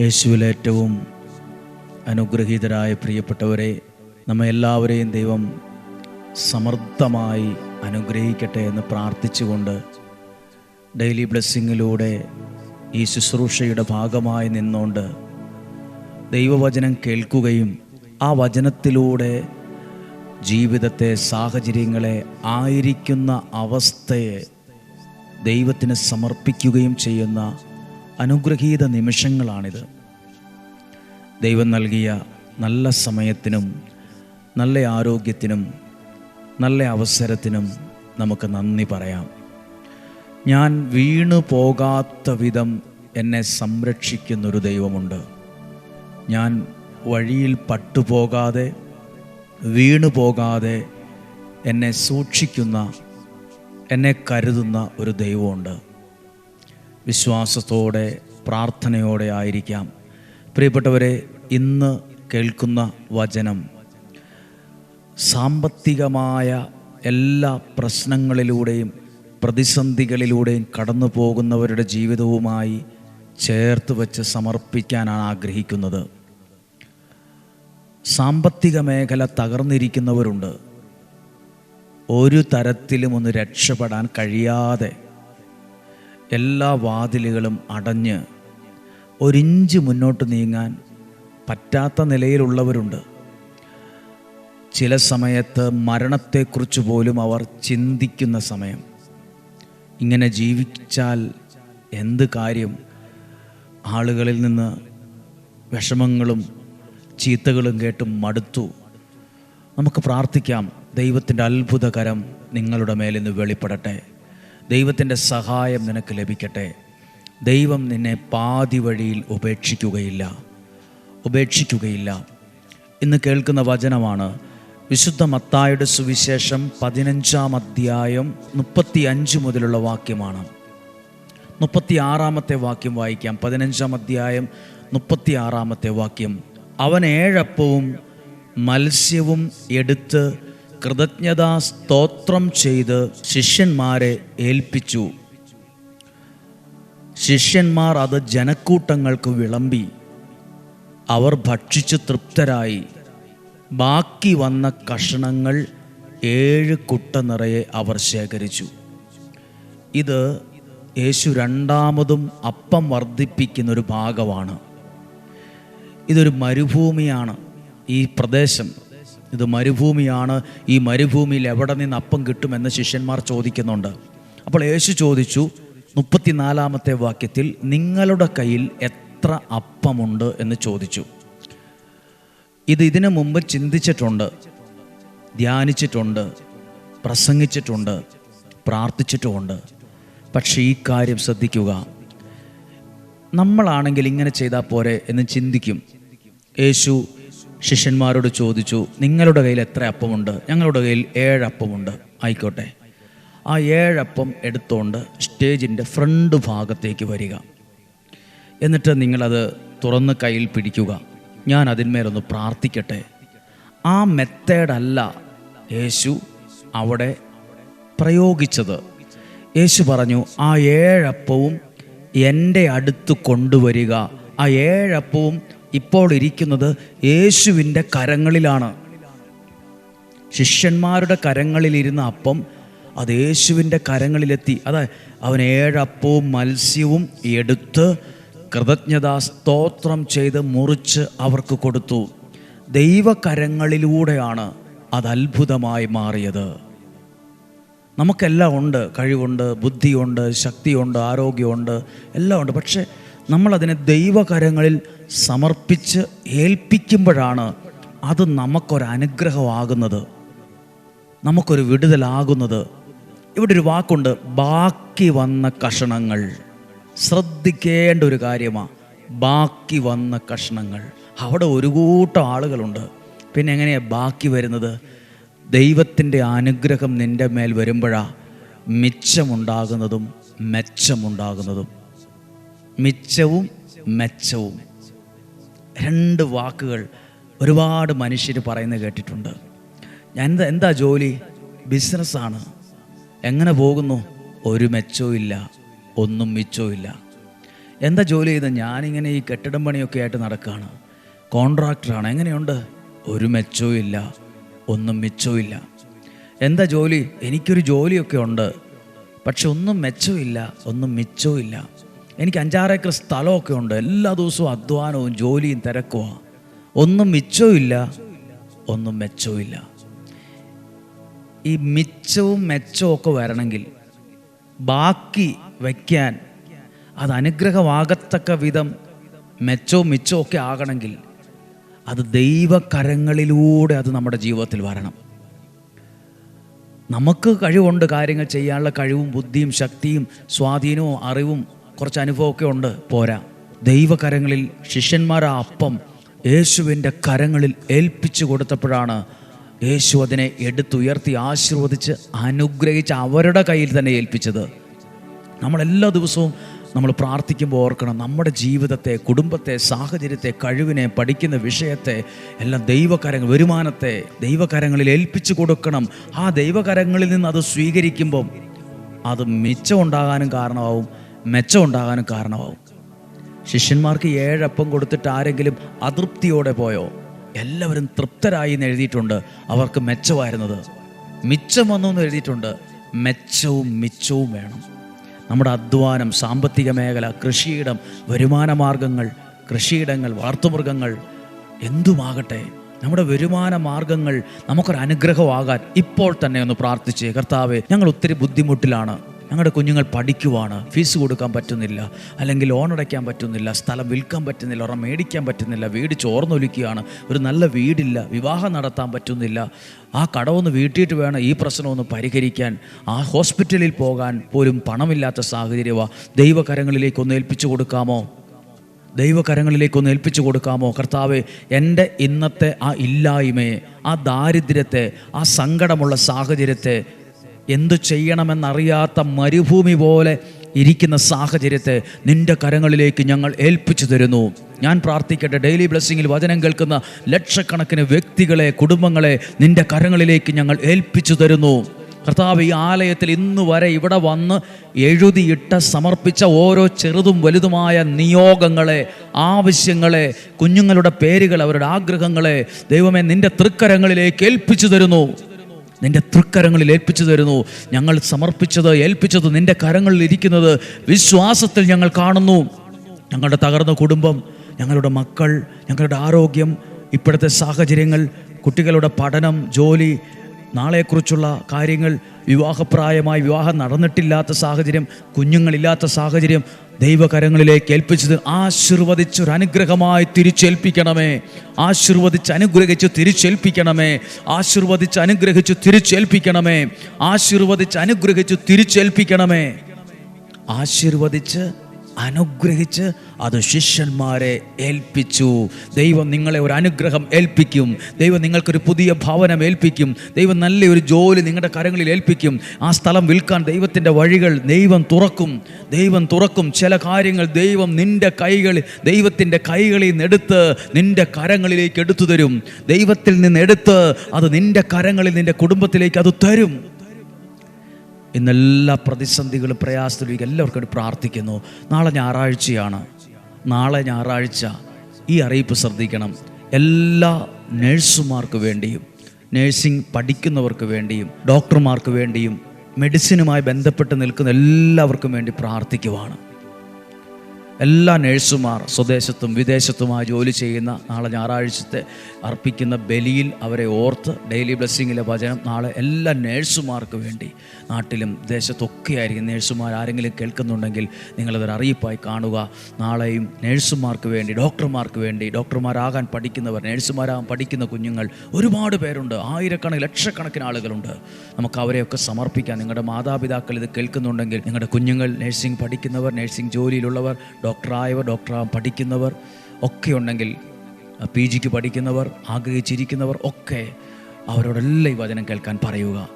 യേശുവിൽ ഏറ്റവും അനുഗ്രഹീതരായ പ്രിയപ്പെട്ടവരെ നമ്മ എല്ലാവരെയും ദൈവം സമർത്ഥമായി അനുഗ്രഹിക്കട്ടെ എന്ന് പ്രാർത്ഥിച്ചുകൊണ്ട് ഡെയിലി ബ്ലെസ്സിങ്ങിലൂടെ ഈ ശുശ്രൂഷയുടെ ഭാഗമായി നിന്നുകൊണ്ട് ദൈവവചനം കേൾക്കുകയും ആ വചനത്തിലൂടെ ജീവിതത്തെ സാഹചര്യങ്ങളെ ആയിരിക്കുന്ന അവസ്ഥയെ ദൈവത്തിന് സമർപ്പിക്കുകയും ചെയ്യുന്ന അനുഗ്രഹീത നിമിഷങ്ങളാണിത്. ദൈവം നൽകിയ നല്ല സമയത്തിനും നല്ല ആരോഗ്യത്തിനും നല്ല അവസരത്തിനും നമുക്ക് നന്ദി പറയാം. ഞാൻ വീണു പോകാത്ത വിധം എന്നെ സംരക്ഷിക്കുന്നൊരു ദൈവമുണ്ട്. ഞാൻ വഴിയിൽ പട്ടുപോകാതെ വീണു പോകാതെ എന്നെ സൂക്ഷിക്കുന്ന എന്നെ കരുതുന്ന ഒരു ദൈവമുണ്ട്. വിശ്വാസത്തോടെ പ്രാർത്ഥനയോടെ ആയിരിക്കാം. പ്രിയപ്പെട്ടവരെ ഇന്ന് കേൾക്കുന്ന വചനം സാമ്പത്തികമായ എല്ലാ പ്രശ്നങ്ങളിലൂടെയും പ്രതിസന്ധികളിലൂടെയും കടന്നു പോകുന്നവരുടെ ജീവിതവുമായി ചേർത്ത് വെച്ച് സമർപ്പിക്കാനാണ് ആഗ്രഹിക്കുന്നത്. സാമ്പത്തിക മേഖല തകർന്നിരിക്കുന്നവരുണ്ട്. ഒരു തരത്തിലും ഒന്ന് രക്ഷപ്പെടാൻ കഴിയാതെ എല്ലാ വാതിലുകളും അടഞ്ഞ് ഒരിഞ്ച് മുന്നോട്ട് നീങ്ങാൻ പറ്റാത്ത നിലയിലുള്ളവരുണ്ട്. ചില സമയത്ത് മരണത്തെക്കുറിച്ച് പോലും അവർ ചിന്തിക്കുന്ന സമയം. ഇങ്ങനെ ജീവിച്ചാൽ എന്ത് കാര്യം? ആളുകളിൽ നിന്ന് വിഷമങ്ങളും ചീത്തകളും കേട്ട് മടുത്തു. നമുക്ക് പ്രാർത്ഥിക്കാം. ദൈവത്തിന്റെ അത്ഭുതകരം നിങ്ങളുടെ മേലിന്ന് വെളിപ്പെടട്ടെ. ദൈവത്തിന്റെ സഹായം നിനക്ക് ലഭിക്കട്ടെ. ദൈവം നിന്നെ പാതി വഴിയിൽ ഉപേക്ഷിക്കുകയില്ല. ഉപേക്ഷിക്കുകയില്ല. ഇന്ന് കേൾക്കുന്ന വചനമാണ് വിശുദ്ധ മത്തായുടെ സുവിശേഷം പതിനഞ്ചാം അധ്യായം മുപ്പത്തി അഞ്ച് മുതലുള്ള വാക്യമാണ്. മുപ്പത്തി ആറാമത്തെ വാക്യം വായിക്കാം. പതിനഞ്ചാം അധ്യായം മുപ്പത്തി ആറാമത്തെ വാക്യം. അവൻ ഏഴപ്പവും മത്സ്യവും എടുത്ത് കൃതജ്ഞതാ സ്തോത്രം ചെയ്ത് ശിഷ്യന്മാരെ ഏൽപ്പിച്ചു. ശിഷ്യന്മാർ അത് ജനക്കൂട്ടങ്ങൾക്ക് വിളമ്പി. അവർ ഭക്ഷിച്ച് തൃപ്തരായി. ബാക്കി വന്ന കഷണങ്ങൾ ഏഴ് കുട്ട നിറയെ അവർ ശേഖരിച്ചു. ഇത് യേശു രണ്ടാമതും അപ്പം വർദ്ധിപ്പിക്കുന്ന ഒരു ഭാഗമാണ്. ഇതൊരു മരുഭൂമിയാണ് ഈ പ്രദേശം. ഇത് മരുഭൂമിയാണ്. ഈ മരുഭൂമിയിൽ എവിടെ നിന്ന് അപ്പം കിട്ടുമെന്ന് ശിഷ്യന്മാർ ചോദിക്കുന്നുണ്ട്. അപ്പോൾ യേശു ചോദിച്ചു മുപ്പത്തിനാലാമത്തെ വാക്യത്തിൽ നിങ്ങളുടെ കയ്യിൽ എത്ര അപ്പമുണ്ട്? എന്ന് ചോദിച്ചു. ഇത് ഇതിനു മുമ്പ് ചിന്തിച്ചിട്ടുണ്ട് ധ്യാനിച്ചിട്ടുണ്ട് പ്രസംഗിച്ചിട്ടുണ്ട് പ്രാർത്ഥിച്ചിട്ടുമുണ്ട്. പക്ഷേ ഈ കാര്യം ശ്രദ്ധിക്കുക. നമ്മളാണെങ്കിൽ ഇങ്ങനെ ചെയ്താൽ പോരെ എന്ന് ചിന്തിക്കും. യേശു ശിഷ്യന്മാരോട് ചോദിച്ചു നിങ്ങളുടെ കയ്യിൽ എത്ര അപ്പമുണ്ട്? ഞങ്ങളുടെ കയ്യിൽ ഏഴപ്പമുണ്ട് ആയിക്കോട്ടെ. ആ ഏഴപ്പം എടുത്തുകൊണ്ട് സ്റ്റേജിന്റെ ഫ്രണ്ട് ഭാഗത്തേക്ക് വരിക. എന്നിട്ട് നിങ്ങളത് തുറന്ന് കയ്യിൽ പിടിക്കുക. ഞാൻ അതിന്മേലൊന്ന് പ്രാർത്ഥിക്കട്ടെ. ആ മെത്തേഡല്ല യേശു അവിടെ പ്രയോഗിച്ചത്. യേശു പറഞ്ഞു ആ ഏഴപ്പവും എന്റെ അടുത്ത് കൊണ്ടുവരിക. ആ ഏഴപ്പവും ഇപ്പോൾ ഇരിക്കുന്നത് യേശുവിന്റെ കരങ്ങളിലാണ്. ശിഷ്യന്മാരുടെ കരങ്ങളിലിരുന്ന അപ്പം അത് യേശുവിന്റെ കരങ്ങളിലെത്തി. അതായത് അവൻ ഏഴപ്പവും മത്സ്യവും എടുത്ത് കൃതജ്ഞതാ സ്തോത്രം ചെയ്ത് മുറിച്ച് അവർക്ക് കൊടുത്തു. ദൈവകരങ്ങളിലൂടെയാണ് അത് അത്ഭുതമായി മാറിയത്. നമുക്കെല്ലാം ഉണ്ട് കഴിവുണ്ട് ബുദ്ധിയുണ്ട് ശക്തിയുണ്ട് ആരോഗ്യമുണ്ട് എല്ലാം ഉണ്ട് പക്ഷേ നമ്മളതിനെ ദൈവകരങ്ങളിൽ സമർപ്പിച്ച് ഏൽപ്പിക്കുമ്പോഴാണ് അത് നമുക്കൊരനുഗ്രഹമാകുന്നത്. നമുക്കൊരു വിടുതലാകുന്നത്. ഇവിടെ ഒരു വാക്കുണ്ട് ബാക്കി വന്ന കഷണങ്ങൾ. ശ്രദ്ധിക്കേണ്ട ഒരു കാര്യമാണ് ബാക്കി വന്ന കഷണങ്ങൾ. അവിടെ ഒരു കൂട്ടം ആളുകളുണ്ട്. പിന്നെ എങ്ങനെയാണ് ബാക്കി വരുന്നത്? ദൈവത്തിന്റെ അനുഗ്രഹം നിന്റെ മേൽ വരുമ്പോഴാണ് മിച്ചമുണ്ടാകുന്നതും മെച്ചമുണ്ടാകുന്നതും. മിച്ചവും മെച്ചവും. രണ്ട് വാക്കുകൾ ഒരുപാട് മനുഷ്യർ പറയുന്നത് കേട്ടിട്ടുണ്ട്. ഞാൻ എന്താ എന്താ ജോലി? ബിസിനസ്സാണ്. എങ്ങനെ പോകുന്നു? ഒരു മെച്ചവും ഇല്ല ഒന്നും മിച്ചവും ഇല്ല. എന്താ ജോലി ചെയ്ത് ഞാനിങ്ങനെ ഈ കെട്ടിടം പണിയൊക്കെ ആയിട്ട് നടക്കുകയാണ് കോൺട്രാക്ടറാണ്. എങ്ങനെയുണ്ട്? ഒരു മെച്ചവും ഇല്ല ഒന്നും മിച്ചവും ഇല്ല. എന്താ ജോലി? എനിക്കൊരു ജോലിയൊക്കെ ഉണ്ട് പക്ഷെ ഒന്നും മെച്ചവും മെച്ചമില്ല ഒന്നും മിച്ചവും ഇല്ല. എനിക്ക് അഞ്ചാറേക്കർ സ്ഥലമൊക്കെ ഉണ്ട്. എല്ലാ ദിവസവും അധ്വാനവും ജോലിയും തിരക്കുക ഒന്നും മിച്ചവും ഒന്നും മെച്ചവും ഈ മിച്ചവും മെച്ചവും ഒക്കെ വരണമെങ്കിൽ ബാക്കി വയ്ക്കാൻ അത് അനുഗ്രഹമാകത്തക്ക വിധം മെച്ചവും മിച്ചവും ഒക്കെ ആകണമെങ്കിൽ അത് ദൈവകരങ്ങളിലൂടെ അത് നമ്മുടെ ജീവിതത്തിൽ വരണം. നമുക്ക് കഴിവുണ്ട് കാര്യങ്ങൾ ചെയ്യാനുള്ള കഴിവും ബുദ്ധിയും ശക്തിയും സ്വാധീനവും അറിവും കുറച്ച് അനുഭവമൊക്കെ ഉണ്ട്. പോരാ. ദൈവകരങ്ങളിൽ ശിഷ്യന്മാർ ആ അപ്പം യേശുവിന്റെ കരങ്ങളിൽ ഏൽപ്പിച്ചു കൊടുത്തപ്പോഴാണ് യേശു അതിനെ എടുത്തുയർത്തി ആശീർവദിച്ച് അനുഗ്രഹിച്ച് അവരുടെ കയ്യിൽ തന്നെ ഏൽപ്പിച്ചത്. നമ്മളെല്ലാ ദിവസവും നമ്മൾ പ്രാർത്ഥിക്കുമ്പോൾ ഓർക്കണം നമ്മുടെ ജീവിതത്തെ കുടുംബത്തെ സാഹചര്യത്തെ കഴിവിനെ പഠിക്കുന്ന വിഷയത്തെ എല്ലാം ദൈവകരങ്ങൾ വരുമാനത്തെ ദൈവകരങ്ങളിൽ ഏൽപ്പിച്ചു കൊടുക്കണം. ആ ദൈവകരങ്ങളിൽ നിന്ന് അത് സ്വീകരിക്കുമ്പം അത് മിച്ചം ഉണ്ടാകാനും കാരണമാവും. മെച്ചം ഉണ്ടാകാനും കാരണമാവും. ശിഷ്യന്മാർക്ക് ഏഴപ്പം കൊടുത്തിട്ട് ആരെങ്കിലും അതൃപ്തിയോടെ പോയോ? എല്ലാവരും തൃപ്തരായി എന്ന് എഴുതിയിട്ടുണ്ട്. അവർക്ക് മെച്ചമായിരുന്നത് മിച്ചം വന്നു എന്ന് എഴുതിയിട്ടുണ്ട്. മെച്ചവും മിച്ചവും വേണം. നമ്മുടെ അധ്വാനം സാമ്പത്തിക മേഖല കൃഷിയിടം വരുമാന മാർഗങ്ങൾ കൃഷിയിടങ്ങൾ വളർത്തുമൃഗങ്ങൾ എന്തുമാകട്ടെ നമ്മുടെ വരുമാന മാർഗങ്ങൾ നമുക്കൊരു അനുഗ്രഹമാകാൻ ഇപ്പോൾ തന്നെ ഒന്ന് പ്രാർത്ഥിച്ച്. കർത്താവെ ഞങ്ങൾ ഒത്തിരി ബുദ്ധിമുട്ടിലാണ്. ഞങ്ങളുടെ കുഞ്ഞുങ്ങൾ പഠിക്കുവാണ് ഫീസ് കൊടുക്കാൻ പറ്റുന്നില്ല അല്ലെങ്കിൽ ലോൺ അടയ്ക്കാൻ പറ്റുന്നില്ല സ്ഥലം വിൽക്കാൻ പറ്റുന്നില്ല ഒരെണ്ണം മേടിക്കാൻ പറ്റുന്നില്ല വീട് ചോർന്നൊലിക്കുകയാണ് ഒരു നല്ല വീടില്ല വിവാഹം നടത്താൻ പറ്റുന്നില്ല. ആ കടമൊന്ന് വീട്ടിയിട്ട് വേണം ഈ പ്രശ്നമൊന്ന് പരിഹരിക്കാൻ. ആ ഹോസ്പിറ്റലിൽ പോകാൻ പോലും പണമില്ലാത്ത സാഹചര്യമാണ് ദൈവകരങ്ങളിലേക്കൊന്ന് ഏൽപ്പിച്ചു കൊടുക്കാമോ? ദൈവകരങ്ങളിലേക്കൊന്ന് ഏൽപ്പിച്ചു കൊടുക്കാമോ? കർത്താവെ എന്റെ ഇന്നത്തെ ആ ഇല്ലായ്മയെ ആ ദാരിദ്ര്യത്തെ ആ സങ്കടമുള്ള സാഹചര്യത്തെ എന്തു ചെയ്യണമെന്നറിയാത്ത മരുഭൂമി പോലെ ഇരിക്കുന്ന സാഹചര്യത്തെ നിന്റെ കരങ്ങളിലേക്ക് ഞങ്ങൾ ഏൽപ്പിച്ചു തരുന്നു. ഞാൻ പ്രാർത്ഥിക്കട്ടെ. ഡെയിലി ബ്ലെസ്സിങ്ങിൽ വചനം കേൾക്കുന്ന ലക്ഷക്കണക്കിന് വ്യക്തികളെ കുടുംബങ്ങളെ നിന്റെ കരങ്ങളിലേക്ക് ഞങ്ങൾ ഏൽപ്പിച്ചു തരുന്നു. കർത്താവ് ഈ ആലയത്തിൽ ഇന്ന് വരെ ഇവിടെ വന്ന് എഴുതിയിട്ട് സമർപ്പിച്ച ഓരോ ചെറുതും വലുതുമായ നിയോഗങ്ങളെ ആവശ്യങ്ങളെ കുഞ്ഞുങ്ങളുടെ പേരുകൾ അവരുടെ ആഗ്രഹങ്ങളെ ദൈവമേ നിന്റെ തൃക്കരങ്ങളിലേക്ക് ഏൽപ്പിച്ചു തരുന്നു. നിന്റെ തൃക്കരങ്ങളിൽ ഏൽപ്പിച്ചു തരുന്നു. ഞങ്ങൾ സമർപ്പിച്ചത് ഏൽപ്പിച്ചത് നിന്റെ കരങ്ങളിൽ ഇരിക്കുന്നത് വിശ്വാസത്തിൽ ഞങ്ങൾ കാണുന്നു. ഞങ്ങളുടെ തകർന്ന കുടുംബം ഞങ്ങളുടെ മക്കൾ ഞങ്ങളുടെ ആരോഗ്യം ഇപ്പോഴത്തെ സാഹചര്യങ്ങൾ കുട്ടികളുടെ പഠനം ജോലി നാളെക്കുറിച്ചുള്ള കാര്യങ്ങൾ വിവാഹപ്രായമായി വിവാഹം നടന്നിട്ടില്ലാത്ത സാഹചര്യം കുഞ്ഞുങ്ങളില്ലാത്ത സാഹചര്യം ദൈവകരങ്ങളിലേക്ക് ഏൽപ്പിച്ചത് ആശീർവദിച്ചൊരു അനുഗ്രഹമായി തിരിച്ചേൽപ്പിക്കണമേ. ആശീർവദിച്ച് അനുഗ്രഹിച്ച് തിരിച്ചേൽപ്പിക്കണമേ. ആശീർവദിച്ച് അനുഗ്രഹിച്ച് തിരിച്ചേൽപ്പിക്കണമേ. ആശീർവദിച്ച് അനുഗ്രഹിച്ച് തിരിച്ചേൽപ്പിക്കണമേ. ആശീർവദിച്ച് അനുഗ്രഹിച്ച് അത് ശിഷ്യന്മാരെ ഏൽപ്പിച്ചു. ദൈവം നിങ്ങളെ ഒരു അനുഗ്രഹം ഏൽപ്പിക്കും. ദൈവം നിങ്ങൾക്കൊരു പുതിയ ഭവനം ഏൽപ്പിക്കും. ദൈവം നല്ലൊരു ജോലി നിങ്ങളുടെ കരങ്ങളിൽ ഏൽപ്പിക്കും. ആ സ്ഥലം വിൽക്കാൻ ദൈവത്തിന്റെ വഴികൾ ദൈവം തുറക്കും. ദൈവം തുറക്കും. ചില കാര്യങ്ങൾ ദൈവം നിന്റെ കൈകളിൽ ദൈവത്തിന്റെ കൈകളിൽ നിന്നെടുത്ത് നിന്റെ കരങ്ങളിലേക്ക് എടുത്തു തരും. ദൈവത്തിൽ നിന്ന് എടുത്ത് അത് നിന്റെ കരങ്ങളിൽ നിന്റെ കുടുംബത്തിലേക്ക് അത് തരും. ഇന്നെല്ലാ പ്രതിസന്ധികളും പ്രയാസത്തിലും എല്ലാവർക്കും വേണ്ടി പ്രാർത്ഥിക്കുന്നു. നാളെ ഞായറാഴ്ചയാണ്. നാളെ ഞായറാഴ്ച ഈ അറിയിപ്പ് ശ്രദ്ധിക്കണം. എല്ലാ നേഴ്സുമാർക്ക് വേണ്ടിയും നേഴ്സിംഗ് പഠിക്കുന്നവർക്ക് വേണ്ടിയും ഡോക്ടർമാർക്ക് വേണ്ടിയും മെഡിസിനുമായി ബന്ധപ്പെട്ട് നിൽക്കുന്ന എല്ലാവർക്കും വേണ്ടി പ്രാർത്ഥിക്കുവാണ്. എല്ലാ നഴ്സുമാർ സ്വദേശത്തും വിദേശത്തുമായി ജോലി ചെയ്യുന്ന നാളെ ഞായറാഴ്ചത്തെ അർപ്പിക്കുന്ന ബലിയിൽ അവരെ ഓർത്ത് ഡെയിലി ബ്ലെസ്സിങ്ങിലെ വചനം നാളെ എല്ലാ നേഴ്സുമാർക്ക് വേണ്ടി നാട്ടിലും ദേശത്തൊക്കെ ആയിരിക്കും നേഴ്സുമാർ ആരെങ്കിലും കേൾക്കുന്നുണ്ടെങ്കിൽ നിങ്ങളതൊരു അറിയിപ്പായി കാണുക. നാളെയും നേഴ്സുമാർക്ക് വേണ്ടി ഡോക്ടർമാർക്ക് വേണ്ടി ഡോക്ടർമാരാകാൻ പഠിക്കുന്നവർ നേഴ്സുമാരാകാൻ പഠിക്കുന്ന കുഞ്ഞുങ്ങൾ ഒരുപാട് പേരുണ്ട്. ആയിരക്കണക്കിന് ലക്ഷക്കണക്കിന് ആളുകളുണ്ട്. നമുക്ക് അവരെയൊക്കെ സമർപ്പിക്കാം. നിങ്ങളുടെ മാതാപിതാക്കൾ ഇത് കേൾക്കുന്നുണ്ടെങ്കിൽ നിങ്ങളുടെ കുഞ്ഞുങ്ങൾ നഴ്സിംഗ് പഠിക്കുന്നവർ നഴ്സിംഗ് ജോലിയിലുള്ളവർ ഡോക്ടറായവർ ഡോക്ടറാവാൻ പഠിക്കുന്നവർ ഒക്കെ ഉണ്ടെങ്കിൽ പി ജിക്ക് പഠിക്കുന്നവർ ആഗ്രഹിച്ചിരിക്കുന്നവർ ഒക്കെ അവരോടെല്ലാം ഈ വചനം കേൾക്കാൻ പറയുക.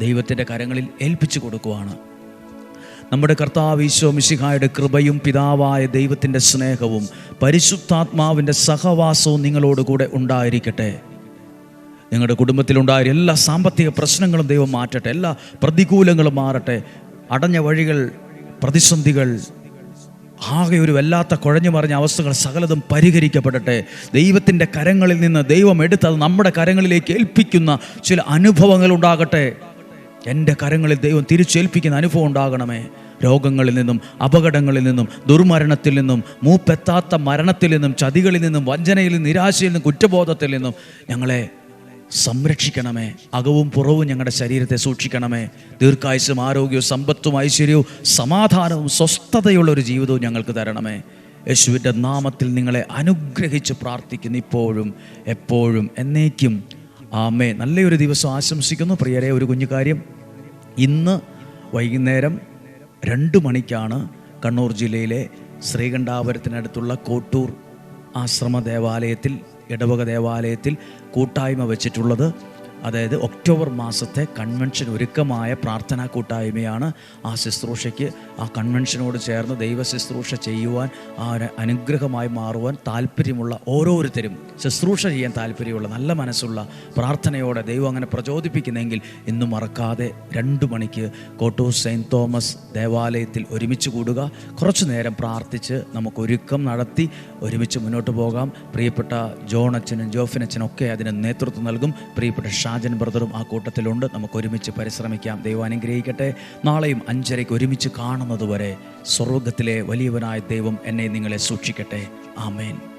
ദൈവത്തിന്റെ കരങ്ങളിൽ ഏൽപ്പിച്ചു കൊടുക്കുവാണ്. നമ്മുടെ കർത്താവ് ഈശോ മിശിഹായുടെ കൃപയും പിതാവായ ദൈവത്തിന്റെ സ്നേഹവും പരിശുദ്ധാത്മാവിന്റെ സഹവാസവും നിങ്ങളോടുകൂടെ ഉണ്ടായിരിക്കട്ടെ. നിങ്ങളുടെ കുടുംബത്തിലുണ്ടായ എല്ലാ സാമ്പത്തിക പ്രശ്നങ്ങളും ദൈവം മാറ്റട്ടെ എല്ലാ പ്രതികൂലങ്ങളും മാറട്ടെ. അടഞ്ഞ വഴികൾ പ്രതിസന്ധികൾ ആകെ ഒരു വല്ലാത്ത കുഴഞ്ഞു മറിഞ്ഞ അവസ്ഥകൾ സകലതും പരിഹരിക്കപ്പെടട്ടെ. ദൈവത്തിന്റെ കരങ്ങളിൽ നിന്ന് ദൈവം എടുത്തത് നമ്മുടെ കരങ്ങളിലേക്ക് ഏൽപ്പിക്കുന്ന ചില അനുഭവങ്ങൾ ഉണ്ടാകട്ടെ. എന്റെ കരങ്ങളിൽ ദൈവം തിരിച്ചേൽപ്പിക്കുന്ന അനുഭവം ഉണ്ടാകണമേ. രോഗങ്ങളിൽ നിന്നും അപകടങ്ങളിൽ നിന്നും ദുർമരണത്തിൽ നിന്നും മൂപ്പെത്താത്ത മരണത്തിൽ നിന്നും ചതികളിൽ നിന്നും വഞ്ചനയിൽ നിന്നും നിരാശയിൽ നിന്നും കുറ്റബോധത്തിൽ നിന്നും ഞങ്ങളെ സംരക്ഷിക്കണമേ. അകവും പുറവും ഞങ്ങളുടെ ശരീരത്തെ സൂക്ഷിക്കണമേ. ദീർഘായുസും ആരോഗ്യവും സമ്പത്തും ഐശ്വര്യവും സമാധാനവും സ്വസ്ഥതയുള്ള ഒരു ജീവിതവും ഞങ്ങൾക്ക് തരണമേ. യേശുവിന്റെ നാമത്തിൽ നിങ്ങളെ അനുഗ്രഹിച്ച് പ്രാർത്ഥിക്കുന്നു ഇപ്പോഴും എപ്പോഴും എന്നേക്കും. ആമേ നല്ലൊരു ദിവസം ആശംസിക്കുന്നു. പ്രിയരെ ഒരു കുഞ്ഞു കാര്യം. ഇന്ന് വൈകുന്നേരം രണ്ട് മണിക്കാണ് കണ്ണൂർ ജില്ലയിലെ ശ്രീകണ്ഠാപുരത്തിനടുത്തുള്ള കോട്ടൂർ ആശ്രമ ദേവാലയത്തിൽ ഇടവക ദേവാലയത്തിൽ കൂട്ടായ്മ വെച്ചിട്ടുള്ളത്. അതായത് ഒക്ടോബർ മാസത്തെ കൺവെൻഷൻ ഒരുക്കമായ പ്രാർത്ഥനാ കൂട്ടായ്മയാണ് ആ ശുശ്രൂഷയ്ക്ക് ആ കൺവെൻഷനോട് ചേർന്ന് ദൈവ ശുശ്രൂഷ ചെയ്യുവാൻ ആ അനുഗ്രഹമായി മാറുവാൻ താല്പര്യമുള്ള ഓരോരുത്തരും ശുശ്രൂഷ ചെയ്യാൻ താല്പര്യമുള്ള നല്ല മനസ്സുള്ള പ്രാർത്ഥനയോടെ ദൈവം അങ്ങനെ പ്രചോദിപ്പിക്കുന്നെങ്കിൽ ഇന്നും മറക്കാതെ രണ്ട് മണിക്ക് കോട്ടൂർ സെയിന്റ് തോമസ് ദേവാലയത്തിൽ ഒരുമിച്ച് കൂടുക. കുറച്ചു നേരം പ്രാർത്ഥിച്ച് നമുക്ക് ഒരുക്കം നടത്തി ഒരുമിച്ച് മുന്നോട്ട് പോകാം. പ്രിയപ്പെട്ട ജോൺ അച്ഛനും ജോഫിനച്ഛനും ഒക്കെ അതിന് നേതൃത്വം നൽകും. പ്രിയപ്പെട്ട ഷാജൻ ബ്രദറും ആ കൂട്ടത്തിലുണ്ട്. നമുക്ക് ഒരുമിച്ച് പരിശ്രമിക്കാം. ദൈവം അനുഗ്രഹിക്കട്ടെ. നാളെയും അഞ്ചരയ്ക്ക് ഒരുമിച്ച് കാണുന്നതുവരെ സ്വർഗത്തിലെ വലിയവനായ ദൈവം എന്നെ നിങ്ങളെ സൂക്ഷിക്കട്ടെ. ആമേൻ.